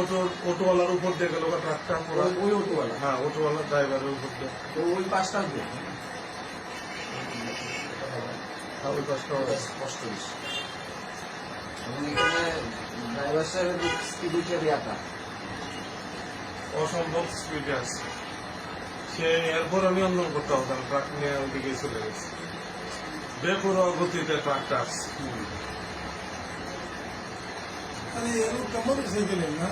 Auto অটোওয়ালার উপর দিয়ে গেল ট্রাকটা পুরো ওই অটোওয়ালা। হ্যাঁ অটোওয়ালার ড্রাইভারের উপর দিয়ে। তো ওই দিয়ে। হ্যাঁ, ওই পাশটা কষ্ট বেশি ড্রাইভার সাহেবের স্পিডের ইয়াটা অসম্ভব স্পিডে আছে। সে এরপর নিয়ন্ত্রণ করতে হবে ট্রাক নিয়ে ওইদিকে চলে গেছি। বেপরোয়া গতিতে ট্রাকটা আসছে। அது இருநூத்தி ஐம்பது சைக்கிள் என்ன?